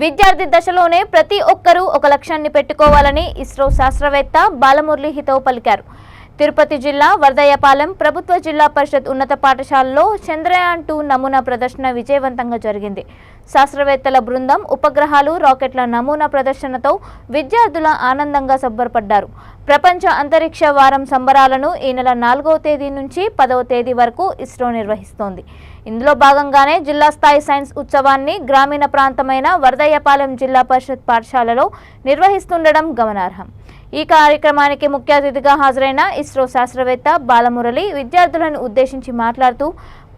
విద్యార్థి దశలోనే ప్రతి ఒక్కరూ ఒక లక్ష్యాన్ని పెట్టుకోవాలని ఇస్రో శాస్త్రవేత్త బాలమురళి హితవు పలికారు. తిరుపతి జిల్లా వరదయ్యపాలెం ప్రభుత్వ జిల్లా పరిషత్ ఉన్నత పాఠశాలలో చంద్రయాన్ టూ నమూనా ప్రదర్శన విజయవంతంగా జరిగింది. శాస్త్రవేత్తల బృందం ఉపగ్రహాలు రాకెట్ల నమూనా ప్రదర్శనతో విద్యార్థుల ఆనందంగా సబ్బరపడ్డారు. ప్రపంచ అంతరిక్ష వారం సంబరాలను ఈ నెల నాలుగవ తేదీ నుంచి పదవ తేదీ వరకు ఇస్రో నిర్వహిస్తోంది. ఇందులో భాగంగానే జిల్లా స్థాయి సైన్స్ ఉత్సవాన్ని గ్రామీణ ప్రాంతమైన వరదయ్యపాలెం జిల్లా పరిషత్ పాఠశాలలో నిర్వహిస్తుండడం గమనార్హం. ఈ కార్యక్రమానికి ముఖ్య అతిథిగా హాజరైన ఇస్రో శాస్త్రవేత్త బాలమురళి విద్యార్థులను ఉద్దేశించి మాట్లాడుతూ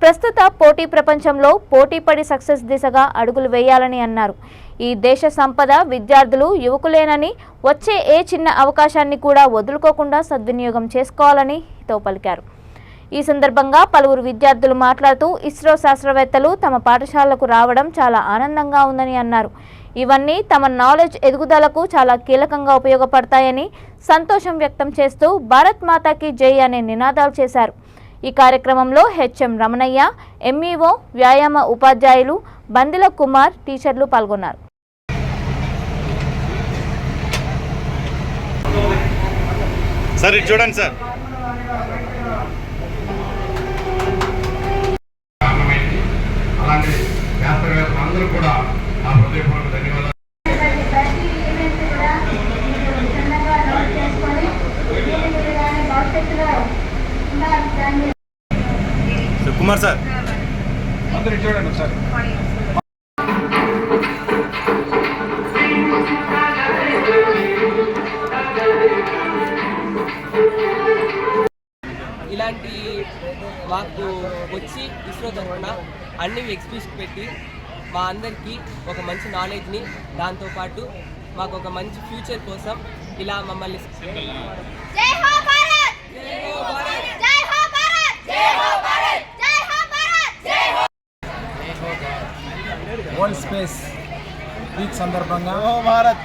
ప్రస్తుత పోటీ ప్రపంచంలో పోటీపడి సక్సెస్ దిశగా అడుగులు వేయాలని అన్నారు. ఈ దేశ సంపద విద్యార్థులు యువకులేనని వచ్చే ఏ చిన్న అవకాశాన్ని కూడా వదులుకోకుండా సద్వినియోగం చేసుకోవాలని తో పలికారు. ఈ సందర్భంగా పలువురు విద్యార్థులు మాట్లాడుతూ ఇస్రో శాస్త్రవేత్తలు తమ పాఠశాలకు రావడం చాలా ఆనందంగా ఉందని అన్నారు. ఇవన్నీ తమ నాలెడ్జ్ ఎదుగుదలకు చాలా కీలకంగా ఉపయోగపడతాయని సంతోషం వ్యక్తం చేస్తూ భారత్ మాతాకి జై అనే నినాదాలు చేశారు. ఈ కార్యక్రమంలో హెచ్ఎం రమణయ్య ఎంఈఓ వ్యాయామ ఉపాధ్యాయులు బందిల కుమార్ టీచర్లు పాల్గొన్నారు. సార్ చూడండి సార్. కుమార్ సార్. అందరూ చూడండి ఒకసారి. ఇలాంటి మాకు వచ్చి ఇస్రో తరఫున అన్ని ఎగ్జిబిషన్ పెట్టి మా అందరికీ ఒక మంచి నాలెడ్జ్ని దాంతోపాటు మాకు ఒక మంచి ఫ్యూచర్ కోసం ఇలా మమ్మల్ని జై హో భారత్ జై హో భారత్ జై హో భారత్ జై హో భారత్ జై హో భారత్ జై హో వరల్డ్ స్పేస్ వీక్ సందర్భంగా భారత్.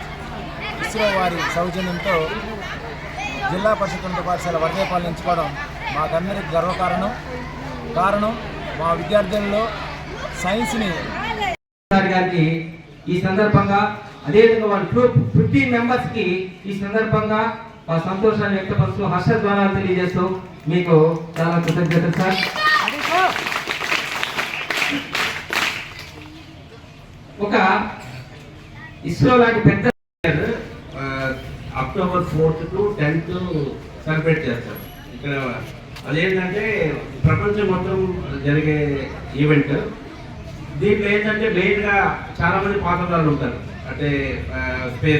ఇస్రో వారి సౌజన్యంతో జిల్లా పరిషత్ ఉన్నత పాఠశాల వర్ధేపాలు ఎంచుకోవడం మాకందరికి గర్వకారణం కారణం మా విద్యార్థుల్లో సైన్స్ని సార్ గారికి ఈ సందర్భంగా అదేవిధంగా వాళ్ళ గ్రూప్ ఫిఫ్టీన్ మెంబర్స్కి ఈ సందర్భంగా మా సంతోషాన్ని వ్యక్తపరుస్తూ హర్షధ్వానాలు తెలియజేస్తూ మీకు చాలా కృతజ్ఞతలు సార్. ఒక ఇస్రో లాంటి పెద్ద October fourth to tenth celebrate చేస్తారు. ఇక్కడ అదేంటంటే ప్రపంచం మొత్తం జరిగే ఈవెంట్. దీంట్లో ఏంటంటే మెయిన్గా చాలా మంది పాత్రదారులు ఉంటారు. అంటే